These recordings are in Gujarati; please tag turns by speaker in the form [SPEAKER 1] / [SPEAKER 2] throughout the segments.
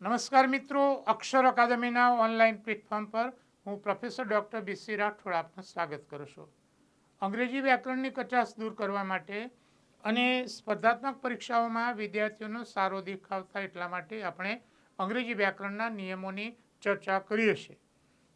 [SPEAKER 1] નમસ્કાર મિત્રો, અક્ષર અકાદમીના ઓનલાઈન પ્લેટફોર્મ પર હું પ્રોફેસર ડૉક્ટર બીસી રાઠોડ આપનું સ્વાગત કરું છું. અંગ્રેજી વ્યાકરણની કચાશ દૂર કરવા માટે અને સ્પર્ધાત્મક પરીક્ષાઓમાં વિદ્યાર્થીઓનો સારો દેખાવ થાય એટલા માટે આપણે અંગ્રેજી વ્યાકરણના નિયમોની ચર્ચા કરીએ છીએ.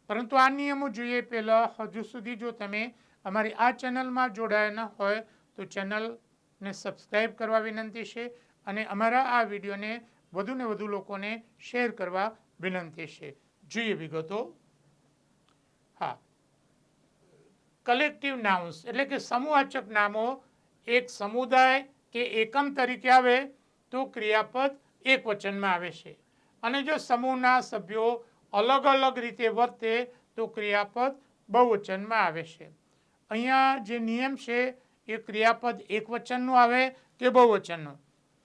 [SPEAKER 1] પરંતુ આ નિયમો જોઈએ પહેલાં હજુ સુધી જો તમે અમારી આ ચેનલમાં જોડાયા ન હોય તો ચેનલને સબસ્ક્રાઈબ કરવા વિનંતી છે અને અમારા આ વિડીયોને વધુને વધુ લોકોને શેર કરવા વિનંતી છે. જોઈએ વિગતો. હા. કલેક્ટિવ નાઉન્સ એટલે કે સમૂહવાચક નામો એક સમુદાય કે એકમ તરીકે આવે તો ક્રિયાપદ એક વચનમાં આવે છે. અને જો સમૂહના સભ્યો અલગ અલગ રીતે વર્તે તો ક્રિયાપદ બહુવચનમાં આવે છે. અહીંયા જે નિયમ છે એ ક્રિયાપદ એક વચનનું આવે કે બહુવચનનું.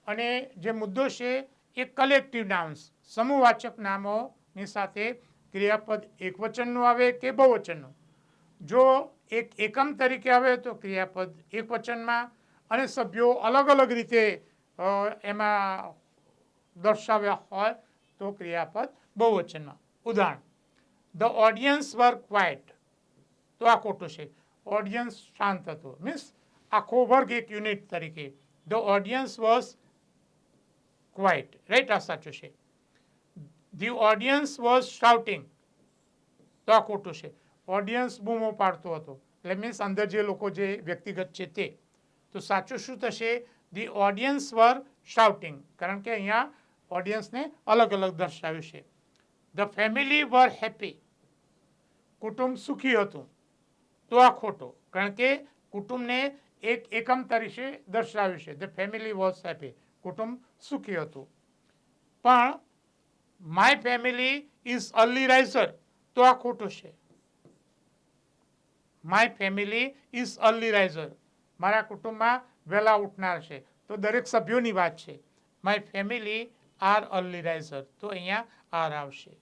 [SPEAKER 1] અને જે મુદ્દો છે એ કલેક્ટિવ નાઉન્સ સમૂહવાચક નામોની સાથે ક્રિયાપદ એકવચનનું આવે કે બહુવચનનું? જો એક એકમ તરીકે આવે તો ક્રિયાપદ એક વચનમાં અને સભ્યો અલગ અલગ રીતે એમાં દર્શાવ્યા હોય તો ક્રિયાપદ બહુવચનમાં. ઉદાહરણ, ધ ઓડિયન્સ વર ક્વાઇટ. તો આ ખોટું છે. ઓડિયન્સ શાંત હતો. મીન્સ આખો વર્ગ એક યુનિટ તરીકે. The audience was quite right આ સાચું છે ધી ઓડિયન્સ વોઝ શાઉટિંગ તો આ ખોટું છે ઓડિયન્સ બૂમો પાડતો હતો. એટલે મીન્સ અંદર જે લોકો જે વ્યક્તિગત છે તે. તો સાચું શું થશે? ધી ઓડિયન્સ વર શાઉટિંગ કારણ કે અહીંયા ઓડિયન્સને અલગ અલગ દર્શાવ્યું છે. ધ ફેમિલી વર હેપી કુટુંબ સુખી હતું. તો આ ખોટો. કારણ કે કુટુંબને એક એકમ તરીકે દર્શાવ્યું છે. ધ ફેમિલી વોઝ હેપી કુટુંબ સુખી હતું. પણ my family is early riser તો આ ખોટું છે. My family is early riser મારા કુટુંબમાં વહેલા ઉઠનાર છે. તો દરેક સભ્યોની વાત છે my family are early riser તો અહીંયા આર આવશે.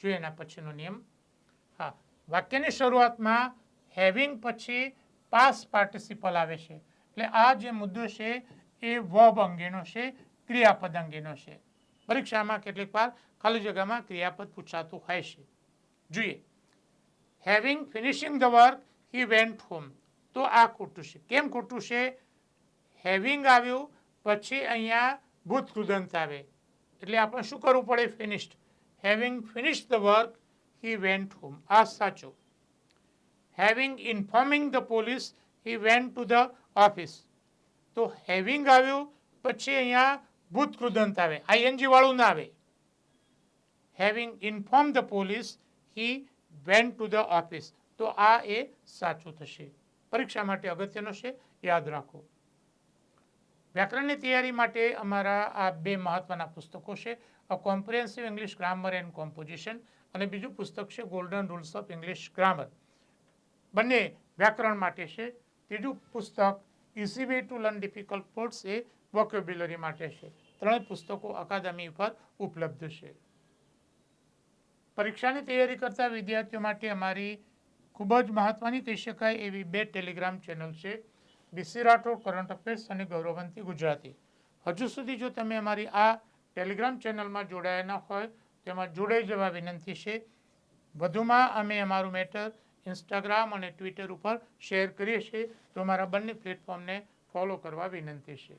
[SPEAKER 1] જોઈએ એના પછીનો નિયમ. હા, વાક્યની શરૂઆતમાં હેવિંગ પછી પાસ પાર્ટિસિપલ આવે છે. એટલે આ જે મુદ્દો છે એ વર્બ અંગેનો છે, ક્રિયાપદ અંગેનો છે. પરીક્ષામાં કેટલીક વાર ખાલી જગ્યામાં ક્રિયાપદ પૂછાતું હોય છે. જોઈએ. Having finishing the work he went home તો આ ખોટું છે. કેમ ખોટું છે? હેવિંગ આવ્યું, પછી અહીંયા ભૂત કૃદંત આવે. એટલે આપણે શું કરવું પડે? Finished having finish the work he went home આ સાચું. Having informing the police he went to the office તો હેવિંગ આવ્યું, પછી અહીંયા ભૂત કૃદંત આવે. આઈએનજી વાળું ના આવે. Having inform the police he went to the office તો આ એ સાચું થશે. પરીક્ષા માટે અગત્યનો છે, યાદ રાખો. વ્યાકરણની તૈયારી માટે અમારા આ બે મહત્વના પુસ્તકો છે a comprehensive English grammar and composition અને બીજું પુસ્તક છે golden rules of English grammar બંને વ્યાકરણ માટે છે. ત્રીજું પુસ્તક easy way to learn difficult words A vocabulary માટે છે. ત્રણેય પુસ્તકો અકાદમી પર ઉપલબ્ધ છે. પરીક્ષાની તૈયારી કરતા વિદ્યાર્થીઓ માટે અમારી ખૂબ જ મહત્ત્વની કહી શકાય એવી બે ટેલિગ્રામ ચેનલ છે. બીસી રાઠોડ, કરંટ અફેર્સ અને ગૌરવંતી ગુજરાતી. હજુ સુધી જો તમે અમારી આ ટેલિગ્રામ ચેનલમાં જોડાયા ન હોય તેમાં જોડાઈ જવા વિનંતી છે. વધુમાં અમે અમારું મેટર ઇન્સ્ટાગ્રામ અને ટ્વિટર ઉપર શેર કરીએ છીએ. તો અમારા બંને પ્લેટફોર્મને ફોલો કરવા વિનંતી છે.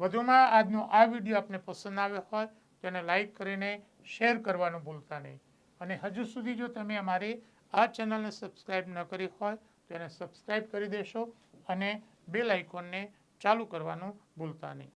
[SPEAKER 1] વધુમાં આજનો આ વીડિયો આપને પસંદ આવ્યો હોય, તો એને લાઈક કરીને શેર કરવાનું ભૂલતા નહીં. અને હજુ સુધી જો તમે અમારી આ ચેનલને સબસ્ક્રાઈબ ન કરી હોય, તો એને સબસ્ક્રાઈબ કરી દેશો અને બેલ આઇકોનને ચાલુ કરવાનું ભૂલતા નહીં.